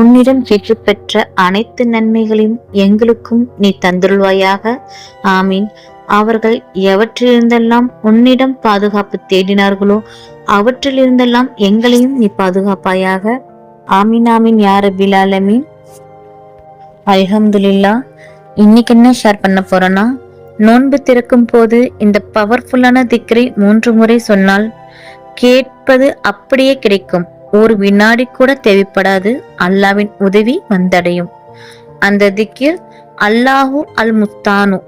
உன்னிடம் வெற்றி பெற்ற அனைத்து நன்மைகளையும் எங்களுக்கும் நீ தந்துருள்வாயாக ஆமீன். அவர்கள் எவற்றிலிருந்தெல்லாம் உன்னிடம் பாதுகாப்பு தேடினார்களோ அவற்றிலிருந்தெல்லாம் எங்களையும் நீ பாதுகாப்பாயாக. ஆமீன் ஆமீன் யார் பிலாலமீன் அல்ஹம்துலில்லா. இன்னைக்கு என்ன ஷேர் பண்ண போறேன்னா நோன்பு திறக்கும் போது இந்த பவர்ஃபுல்லான திக்கரை மூன்று முறை சொன்னால் கேட்பது அப்படியே கிடைக்கும். ஒரு வினாடி கூட தேவைப்படாது. அல்லாவின் உதவி வந்தடையும். அந்த திக்கிர் அல்லாஹு அல் முஸ்தானு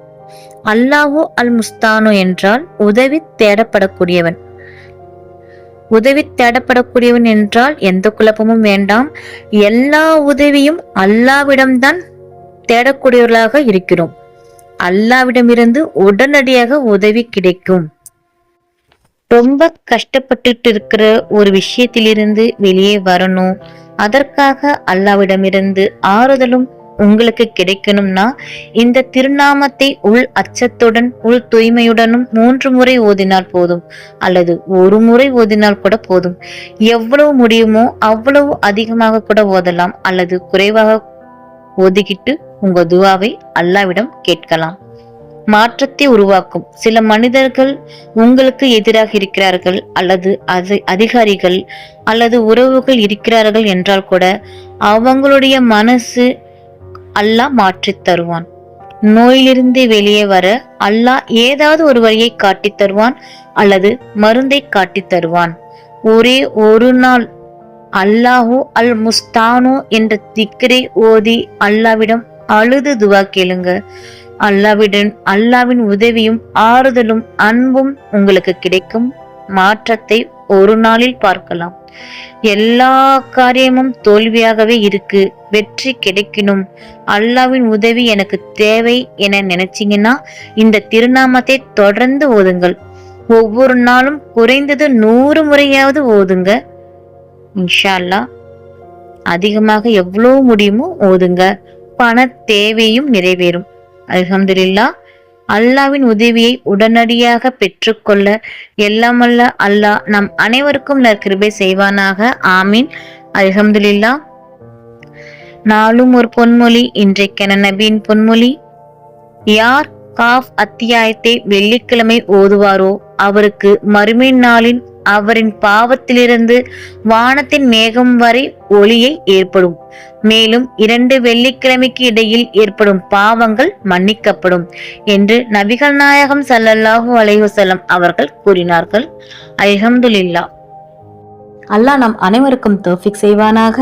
அல்லாஹு அல் முஸ்தானு என்றால் உதவி தேடப்படக்கூடியவன். உதவி தேடப்படக்கூடியவன் என்றால் எந்த குழப்பமும் வேண்டாம். எல்லா உதவியும் அல்லாவிடம்தான் தேடக்கூடியவர்களாக இருக்கிறோம். அல்லாவிடமிருந்து உடனடியாக உதவி கிடைக்கும். ரொம்ப கஷ்டப்பட்டுட்டு இருக்கிற ஒரு விஷயத்திலிருந்து வெளியே வரணும். அதற்காக அல்லாவிடமிருந்து ஆறுதலும் உங்களுக்கு கிடைக்கணும்னா இந்த திருநாமத்தை உள் அச்சத்துடன் உள் தூய்மையுடனும் மூன்று முறை ஓதினால் போதும். அல்லது ஒரு முறை ஓதினால் கூட போதும். எவ்வளவு முடியுமோ அவ்வளவு அதிகமாக கூட ஓதலாம். அல்லது குறைவாக ஓதிக்கிட்டு உங்க துவாவை அல்லாவிடம் கேட்கலாம். மாற்றத்தை உருவாக்கும். சில மனிதர்கள் உங்களுக்கு எதிராக இருக்கிறார்கள் அல்லது அது அதிகாரிகள் அல்லது உறவுகள் இருக்கிறார்கள் என்றால் கூட அவங்களுடைய மனசு அல்லாஹ் மாற்றி தருவான். நோயிலிருந்து வெளியே வர அல்லாஹ் ஏதாவது ஒரு வழியை காட்டி தருவான் அல்லது மருந்தை காட்டி தருவான். ஒரே ஒரு நாள் அல்லாஹு அல் முஸ்தானு என்ற திக்கரை ஓதி அல்லாவிடம் அழுது துவா கேளுங்க. அல்லாவிடன் அல்லாவின் உதவியும் ஆறுதலும் அன்பும் உங்களுக்கு கிடைக்கும். மாற்றத்தை ஒரு நாளில் பார்க்கலாம். எல்லா காரியமும் தோல்வியாகவே இருக்கு. வெற்றி கிடைக்கணும். அல்லாவின் உதவி எனக்கு தேவை என நினைச்சீங்கன்னா இந்த திருநாமத்தை தொடர்ந்து ஓதுங்கள். ஒவ்வொரு நாளும் குறைந்தது நூறு முறையாவது ஓதுங்க. இன்ஷா அல்லாஹ் அதிகமாக எவ்வளவு முடியுமோ ஓதுங்க. பண தேவையும் நிறைவேறும். அல்ஹம்துலில்லா அல்லாவின் உதவியை உடனடியாக பெற்றுக்கொள்ள எல்லாமல்ல அல்லாஹ் நம் அனைவருக்கும் நற்கிருபை செய்வானாக. ஆமீன். அல்ஹம்துலில்லா. நாளும் ஒரு பொன்மொழி இன்றைக்கென நபியின் பொன்மொழி. யார் காஃப் அத்தியாயத்தை வெள்ளிக்கிழமை ஓதுவாரோ அவருக்கு மறுமை நாளின் அவரின் பாவத்திலிருந்து வானத்தின் மேகம் வரை ஒளியை ஏற்படும். மேலும் இரண்டு வெள்ளிக்கிழமைக்கு இடையில் ஏற்படும் பாவங்கள் மன்னிக்கப்படும் என்று நபிகள் நாயகம் சல்லல்லாஹு அலைஹி அவர்கள் கூறினார்கள். அல்ஹம்துலில்லா. அல்லாஹ் நம் அனைவருக்கும் தோஃபிக் செய்வானாக.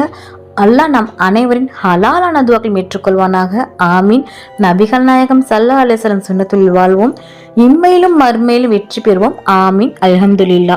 அல்லாஹ் நம் அனைவரின் ஹலாலான துவாக்கள் ஏற்றுக்கொள்வானாக. ஆமீன். நபிகள் நாயகம் சல்லா அலிஸ்லம் சுண்ணத்துள் வாழ்வோம். இம்மையிலும் மறுமையிலும் வெற்றி பெறுவோம். ஆமீன். அல்ஹம்துலில்லா.